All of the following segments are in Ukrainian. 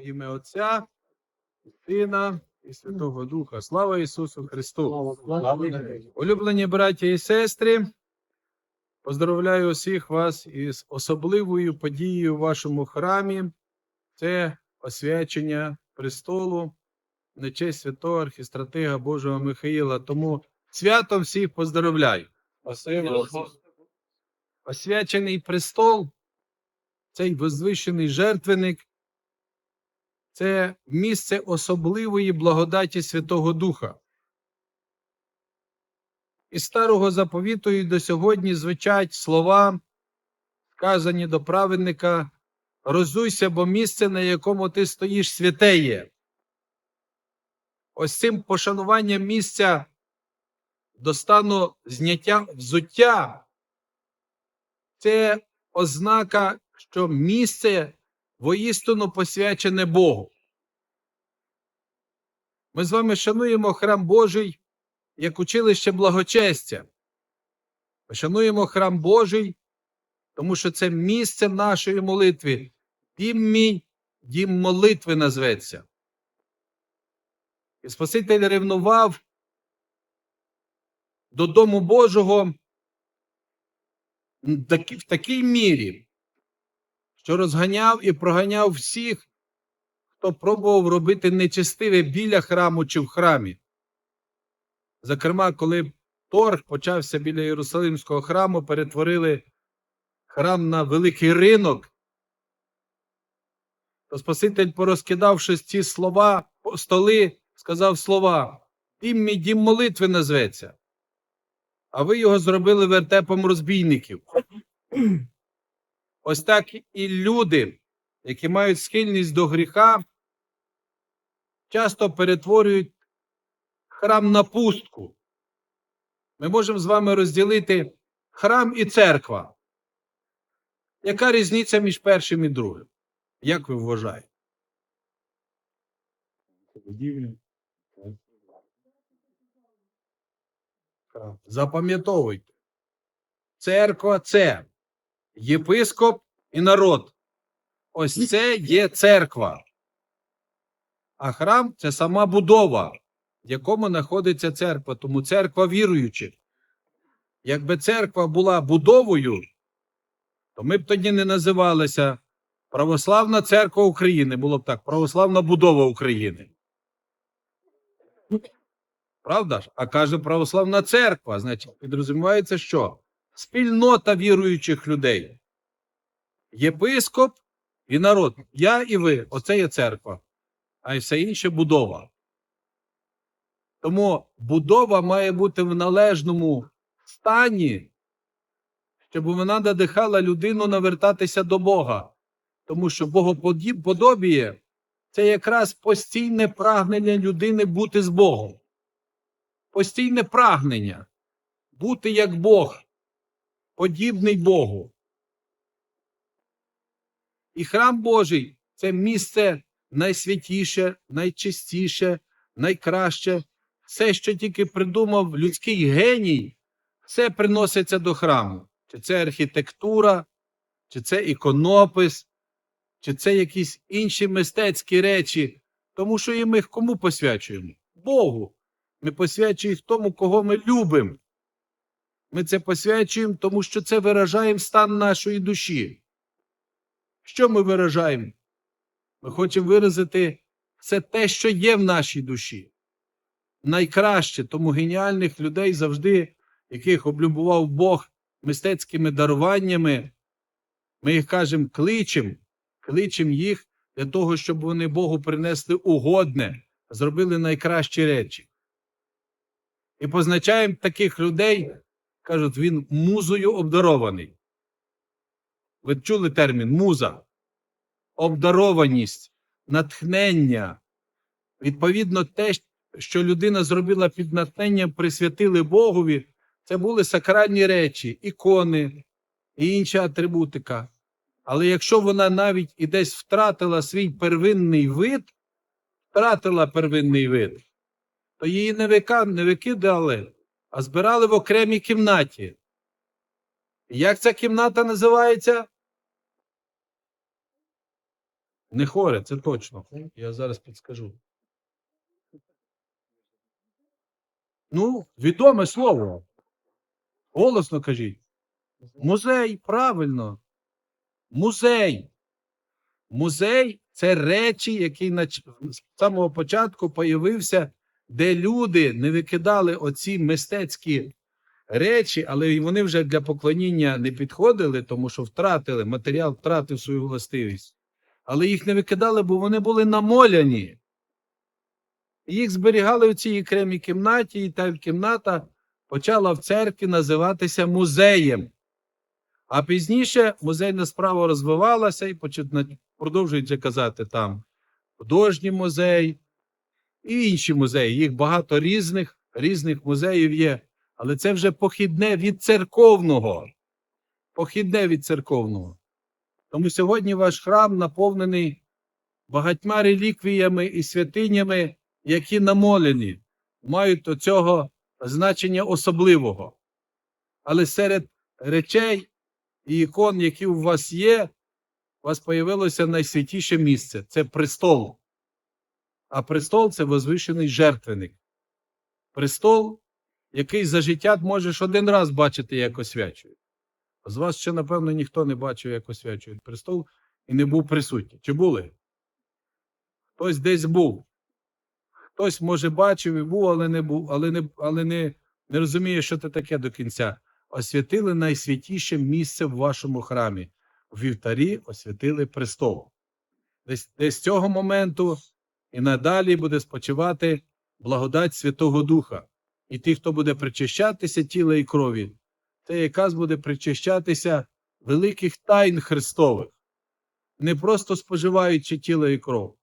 Во ім'я Отця, і Сина і Святого Духа. Слава Ісусу Христу! Улюблені браття і сестри, поздравляю усіх вас із особливою подією в вашому храмі. Це освячення престолу на честь святого архістратига Божого Михаїла. Тому святом всіх поздравляю. Освячений престол, цей возвищений жертвеник, це місце особливої благодаті Святого Духа. Із старого заповіту і до сьогодні звучать слова, сказані до праведника: розуйся, бо місце, на якому ти стоїш, святе є. Ось цим пошануванням місця до стану зняття взуття це ознака, що місце воістину посвячене Богу. Ми з вами шануємо храм Божий як училище благочестя. Ми шануємо храм Божий, тому що це місце нашої молитви. Дім мій, дім молитви назветься. І Спаситель ревнував до Дому Божого в такій мірі, що розганяв і проганяв всіх, хто пробував робити нечестиве біля храму чи в храмі. Зокрема, коли торг почався біля Єрусалимського храму, перетворили храм на великий ринок, то Спаситель, порозкидавши ці слова, столи, сказав слова: Дім мій дім молитви назветься. А ви його зробили вертепом розбійників. Ось так і люди, які мають схильність до гріха, часто перетворюють храм на пустку. Ми можемо з вами розділити храм і церква. Яка різниця між першим і другим? Як ви вважаєте? Запам'ятовуйте. Церква це єпископ і народ. Ось це є церква. А храм це сама будова, в якому знаходиться церква. Тому церква віруючих. Якби церква була будовою, то ми б тоді не називалися Православна церква України. Було б так, Православна будова України. Правда ж? А каже православна церква, значить, підрозумівається, що спільнота віруючих людей. Єпископ і народ. Я і ви. Оце є церква. А все інше будова. Тому будова має бути в належному стані, щоб вона надихала людину навертатися до Бога. Тому що Богоподобіє це якраз постійне прагнення людини бути з Богом. Постійне прагнення бути як Бог, подібний Богу. І храм Божий це місце найсвятіше, найчистіше, найкраще. Все, що тільки придумав людський геній, все приноситься до храму. Чи це архітектура, чи це іконопис, чи це якісь інші мистецькі речі. Тому що і ми їх кому посвячуємо? Богу. Ми посвячуємо їх тому, кого ми любимо. Ми це посвячуємо, тому що це виражаємо стан нашої душі. Що ми виражаємо? Ми хочемо виразити все те, що є в нашій душі. Найкраще, тому геніальних людей завжди, яких облюбував Бог мистецькими даруваннями, ми їх кажемо кличем, кличем їх для того, щоб вони Богу принесли угодне, зробили найкращі речі. І позначаємо таких людей, кажуть, він музою обдарований. Ви чули термін муза? Обдарованість, натхнення. Відповідно, те, що людина зробила під натхненням, присвятили Богові, це були сакральні речі, ікони і інша атрибутика. Але якщо вона навіть і десь втратила свій первинний вид, втратила первинний вид, то її не, викидали, а збирали в окремій кімнаті. Як ця кімната називається? Не хоре, це точно. Я зараз підскажу. Ну, відоме слово. Голосно кажіть. Музей, правильно. Музей. Музей це речі, на з самого початку появився, де люди не викидали оці мистецькі речі, але вони вже для поклоніння не підходили, тому що втратили, матеріал втратив свою властивість. Але їх не викидали, бо вони були намоляні. Їх зберігали в цій окремій кімнаті, і та кімната почала в церкві називатися музеєм. А пізніше музейна справа розвивалася і продовжують казати там художній музей і інші музеї. Їх багато різних, різних музеїв є. Але це вже похідне від церковного. Похідне від церковного. Тому сьогодні ваш храм наповнений багатьма реліквіями і святинями, які намолені, мають до цього значення особливого. Але серед речей і ікон, які у вас є, у вас появилося найсвятіше місце це престол. А престол це возвишений жертвеник. Престол, який за життя можеш один раз бачити, як освячують. З вас ще, напевно, ніхто не бачив, як освячують престол і не був присутній. Чи були? Хтось десь був. Хтось, може, бачив і був, але не був, але не, але не, не розуміє, що це таке до кінця. Освятили найсвятіше місце в вашому храмі. В вівтарі освятили престол. Десь, десь з цього моменту і надалі буде спочивати благодать Святого Духа. І ті, хто буде причащатися тіла і крові, це якраз буде причащатися великих тайн Христових, не просто споживаючи тіло і кров.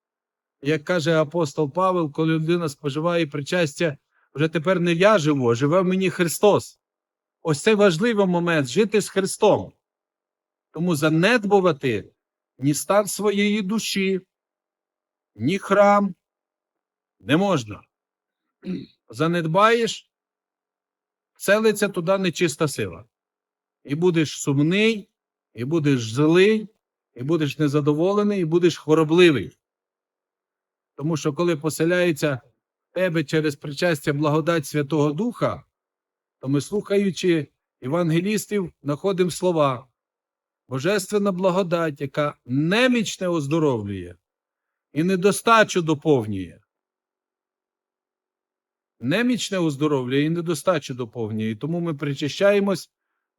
Як каже апостол Павел, коли людина споживає причастя, вже тепер не я живу, а живе в мені Христос. Ось це важливий момент жити з Христом. Тому занедбувати ні стан своєї душі, ні храм не можна. Занедбаєш, селиться туди нечиста сила. І будеш сумний, і будеш злий, і будеш незадоволений, і будеш хворобливий. Тому що коли поселяється тебе через причастя благодать Святого Духа, то ми, слухаючи євангелістів, знаходимо слова. Божественна благодать, яка немічне оздоровлює і недостачу доповнює. Немічне оздоровлює і недостачу доповнює. І тому ми причащаємось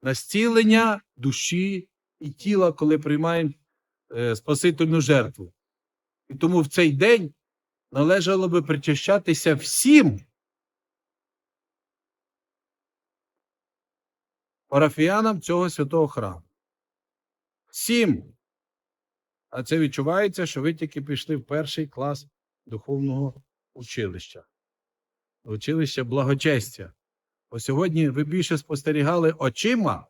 на зцілення душі і тіла, коли приймаємо е, Спасительну жертву. І тому в цей день належало би причащатися всім парафіянам цього святого храму. Всім. А це відчувається, що ви тільки пішли в перший клас духовного училища. Училище благочестя. Бо сьогодні ви більше спостерігали очима,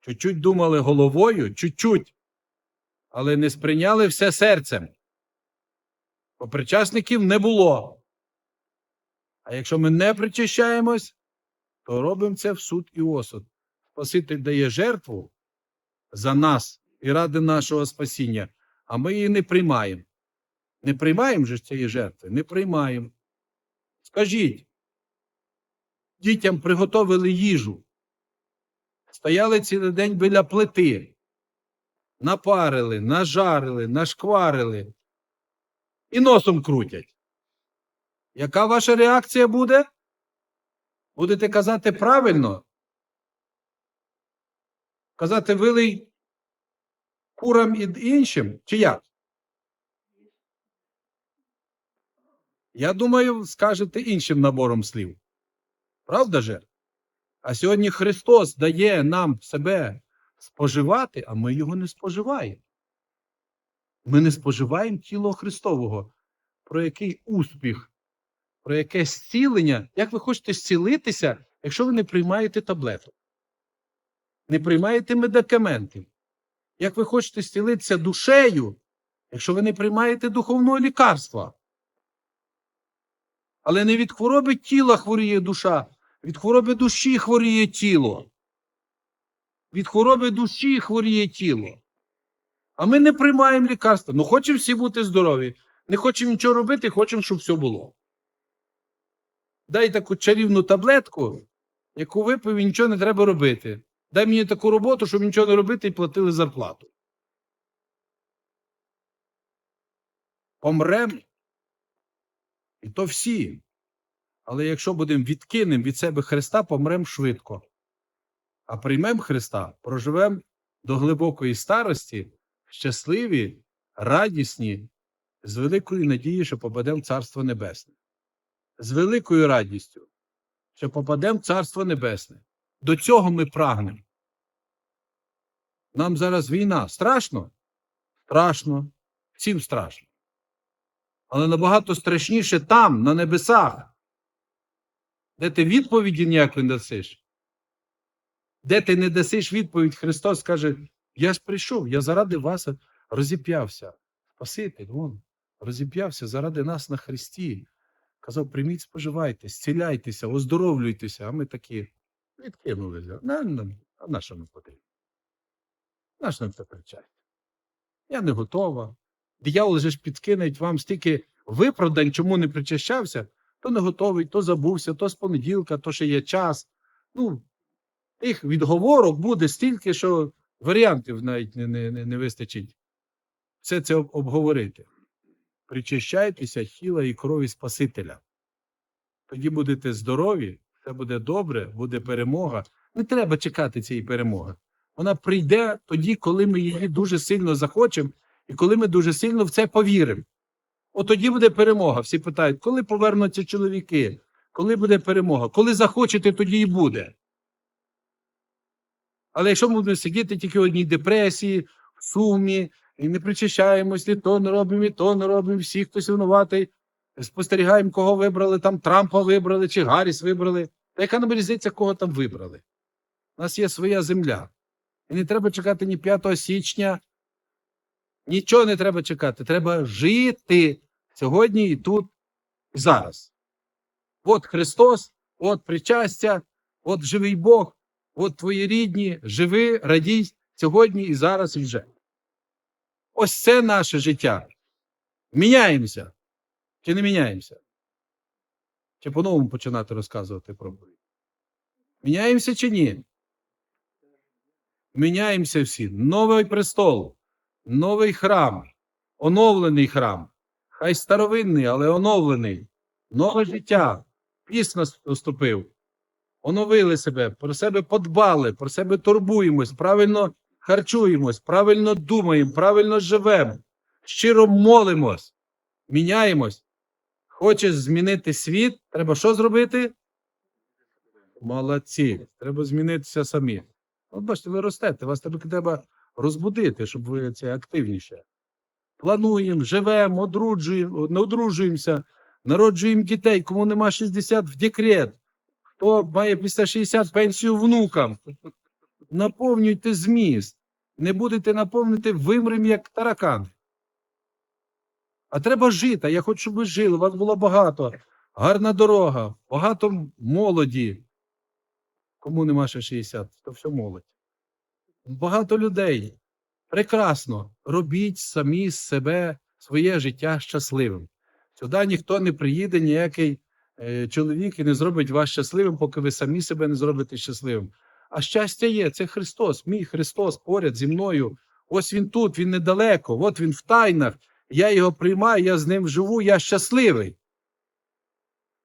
чуть-чуть думали головою, чуть-чуть, але не сприйняли все серцем. Бо причасників не було. А якщо ми не причащаємось, то робимо це в суд і осуд. Спаситель дає жертву за нас і ради нашого спасіння, а ми її не приймаємо. Не приймаємо же цієї жертви? Не приймаємо. Скажіть, дітям приготовили їжу, стояли цілий день біля плити, напарили, нажарили, нашкварили і носом крутять. Яка ваша реакція буде? Будете казати правильно? Казати вилий курам і іншим, чи як? Я думаю, скажете іншим набором слів. Правда же? А сьогодні Христос дає нам себе споживати, а ми його не споживаємо. Ми не споживаємо тіло Христового. Про який успіх, про яке зцілення. Як ви хочете зцілитися, якщо ви не приймаєте таблеток? Не приймаєте медикаментів? Як ви хочете зцілитися душею, якщо ви не приймаєте духовного лікарства? Але не від хвороби тіла хворіє душа, від хвороби душі хворіє тіло. Від хвороби душі хворіє тіло. А ми не приймаємо лікарства. Ну, хочемо всі бути здорові. Не хочемо нічого робити, хочемо, щоб все було. Дай таку чарівну таблетку, яку випив і нічого не треба робити. Дай мені таку роботу, щоб нічого не робити і платили зарплату. Помрем. І то всі. Але якщо будемо відкинемо від себе Христа, помрем швидко. А приймемо Христа, проживемо до глибокої старості, щасливі, радісні, з великою надією, що попадемо в Царство Небесне. З великою радістю, що попадемо в Царство Небесне. До цього ми прагнемо. Нам зараз війна. Страшно? Страшно. Всім страшно. Але набагато страшніше там, на небесах, де ти відповіді ніякої не дасиш. Де ти не дасиш відповідь, Христос каже: Я ж прийшов, я заради вас розіп'явся. Спаситель, вон, розіп'явся заради нас на Христі. Казав, прийміть, споживайте, зціляйтеся, оздоровлюйтеся. А ми такі відкинулися. На, на, а на що нам потрібно? На що нам це причастя? Я не готова. Диявол же ж підкине вам стільки виправдань, чому не причащався, то не готовий, то забувся, то з понеділка, то ще є час. Ну, тих відговорок буде стільки, що варіантів навіть не, не, не, не вистачить. Все це обговорити. Причащайтеся тіла і крові Спасителя. Тоді будете здорові, все буде добре, буде перемога. Не треба чекати цієї перемоги. Вона прийде тоді, коли ми її дуже сильно захочемо, і коли ми дуже сильно в це повіримо. От тоді буде перемога. Всі питають, коли повернуться чоловіки, коли буде перемога? Коли захочете, тоді і буде. Але якщо ми будемо сидіти тільки в одній депресії, в сумі, і не причащаємось, і то не робимо, і то не робимо, всі хтось винуватий, спостерігаємо, кого вибрали, там Трампа вибрали чи Гарріс вибрали. Та яка нам різниця, кого там вибрали? У нас є своя земля. І не треба чекати ні 5 січня. Нічого не треба чекати. Треба жити сьогодні і тут, і зараз. От Христос, от причастя, от живий Бог, от твої рідні, живи, радій сьогодні і зараз і вже. Ось це наше життя. Міняємося. Чи не міняємося? Чи по-новому починати розказувати про Бога? Міняємося чи ні? Міняємося всі. Новий престол, новий храм, оновлений храм. Хай старовинний, але оновлений. Нове життя. Піс наступив. Оновили себе, про себе подбали, про себе турбуємось, правильно харчуємось, правильно думаємо, правильно живемо, щиро молимось, міняємось. Хочеш змінити світ, треба що зробити? Молодці. Треба змінитися самі. От бачите, ви ростете, вас треба, розбудити, щоб ви це активніше. Плануємо, живемо, одружуємо, одружуємося, народжуємо дітей, кому нема 60 в декрет, хто має після 60 пенсію внукам. Наповнюйте зміст. Не будете наповнити, вимрем як таракан. А треба жити. Я хочу, щоб ви жили. У вас було багато. Гарна дорога, багато молоді. Кому нема ще 60, то все молодь. Багато людей. Прекрасно. Робіть самі себе своє життя щасливим. Сюди ніхто не приїде, ніякий е, чоловік і не зробить вас щасливим, поки ви самі себе не зробите щасливим. А щастя є, це Христос, мій Христос поряд зі мною. Ось він тут, він недалеко, от він в тайнах. Я його приймаю, я з ним живу, я щасливий.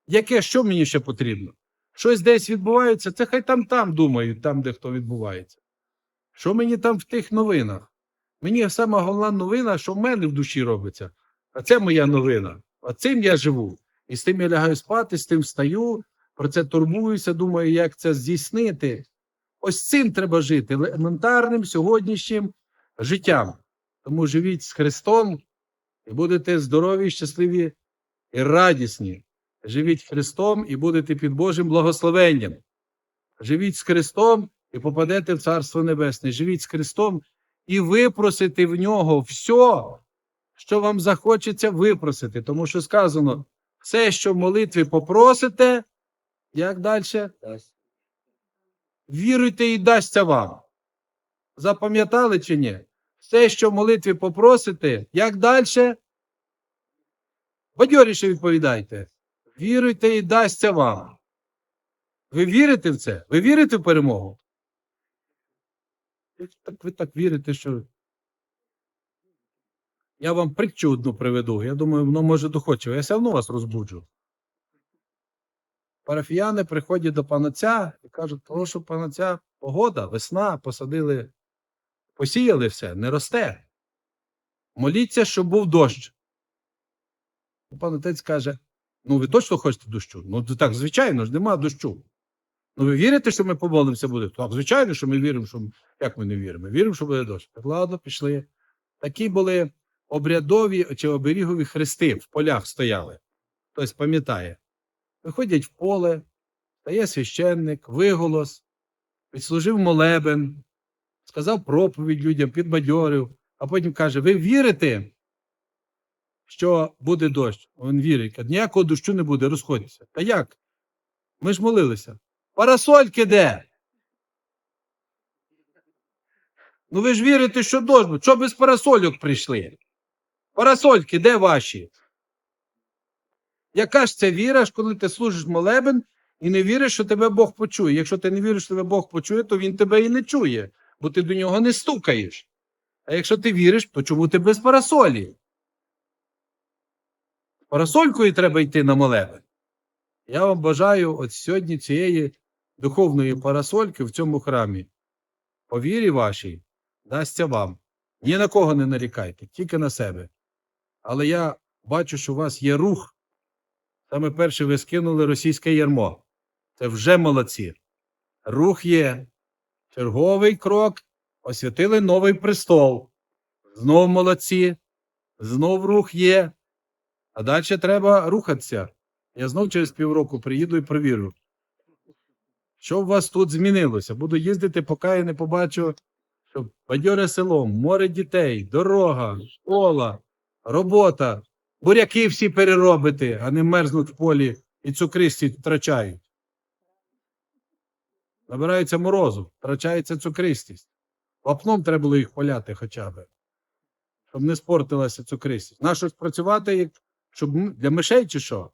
Яке що мені ще потрібно? Щось десь відбувається, це хай там там думають, там, де хто відбувається. Що мені там в тих новинах? Мені сама головна новина, що в мене в душі робиться. А це моя новина. А цим я живу. І з тим я лягаю спати, з тим встаю, про це турбуюся, думаю, як це здійснити. Ось цим треба жити, елементарним сьогоднішнім життям. Тому живіть з Христом будете здорові, щасливі і радісні. Живіть Христом і будете під Божим благословенням. Живіть з Христом і попадете в Царство Небесне. Живіть з Христом і випросите в нього все, що вам захочеться випросити. Тому що сказано, все, що в молитві попросите, як далі? Віруйте і дасться вам. Запам'ятали чи ні? Все, що в молитві попросите, як далі? Бадьоріше відповідайте. Віруйте і дасться вам. Ви вірите в це? Ви вірите в перемогу? Так ви так вірите, що. Я вам притчу одну приведу. Я думаю, воно може доходчиво. Я все одно вас розбуджу. Парафіяни приходять до панотця і кажуть, прошу панотця, погода, весна, посадили, посіяли все, не росте. Моліться, щоб був дощ. Пан отець каже: ну ви точно хочете дощу? Ну так, звичайно ж, нема дощу. Ну ви вірите, що ми помолимося буде? Так, звичайно, що ми віримо, що як ми не віримо? Ми віримо, що буде дощ. Так, ладно, пішли. Такі були обрядові чи оберігові хрести в полях стояли. Хтось пам'ятає. Виходять в поле, стає священник, виголос, відслужив молебен, сказав проповідь людям, підбадьорив, а потім каже: Ви вірите, що буде дощ? Він вірить. Каже, ніякого дощу не буде, розходьтеся. Та як? Ми ж молилися. Парасольки де? Ну ви ж вірите, що буде. Що без парасольок прийшли? Парасольки, де ваші? Яка ж це віра, коли ти служиш молебен і не віриш, що тебе Бог почує? Якщо ти не віриш, що тебе Бог почує, то він тебе і не чує, бо ти до нього не стукаєш. А якщо ти віриш, то чому ти без парасолі? Парасолькою треба йти на молебен. Я вам бажаю от сьогодні цієї духовної парасольки в цьому храмі. По вірі вашій дасться вам. Ні на кого не нарікайте, тільки на себе. Але я бачу, що у вас є рух. Саме перше ви скинули російське ярмо. Це вже молодці. Рух є. Черговий крок. Освятили новий престол. Знов молодці. Знов рух є. А далі треба рухатися. Я знов через півроку приїду і провірю. Що у вас тут змінилося? Буду їздити, поки я не побачу, що бадьоре село, море дітей, дорога, школа, робота, буряки всі переробити, а не мерзнуть в полі і цукристі втрачають. Набираються морозу, втрачається цукристість. Вапном треба було їх поляти хоча б, щоб не спортилася цукристість. Нащо ж працювати, як- щоб для мишей чи що?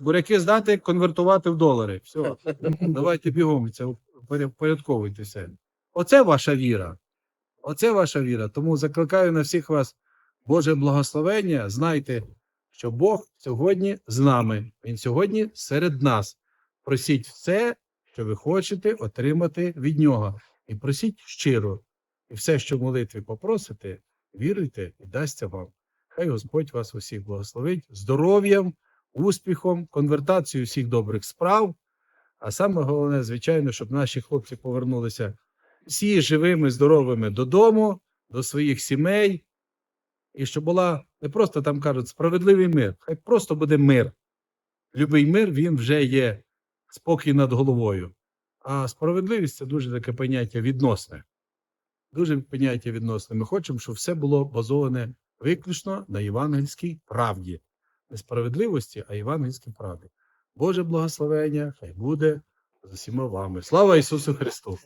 Буряки здати, конвертувати в долари. Все, давайте бігом це впорядковуйтеся. Оце ваша віра. Оце ваша віра. Тому закликаю на всіх вас Боже благословення. Знайте, що Бог сьогодні з нами. Він сьогодні серед нас. Просіть все, що ви хочете отримати від нього. І просіть щиро. І все, що в молитві попросите, віруйте і дасться вам. Хай Господь вас усіх благословить здоров'ям, успіхом, конвертацією всіх добрих справ. А саме головне, звичайно, щоб наші хлопці повернулися всі живими, здоровими додому, до своїх сімей, і щоб була не просто там кажуть справедливий мир, хай просто буде мир. Любий мир він вже є спокій над головою. А справедливість це дуже таке поняття відносне. Дуже поняття відносне. Ми хочемо, щоб все було базоване виключно на євангельській правді. Не справедливості, а євангельській правді. Боже благословення, хай буде з усіма вами. Слава Ісусу Христу!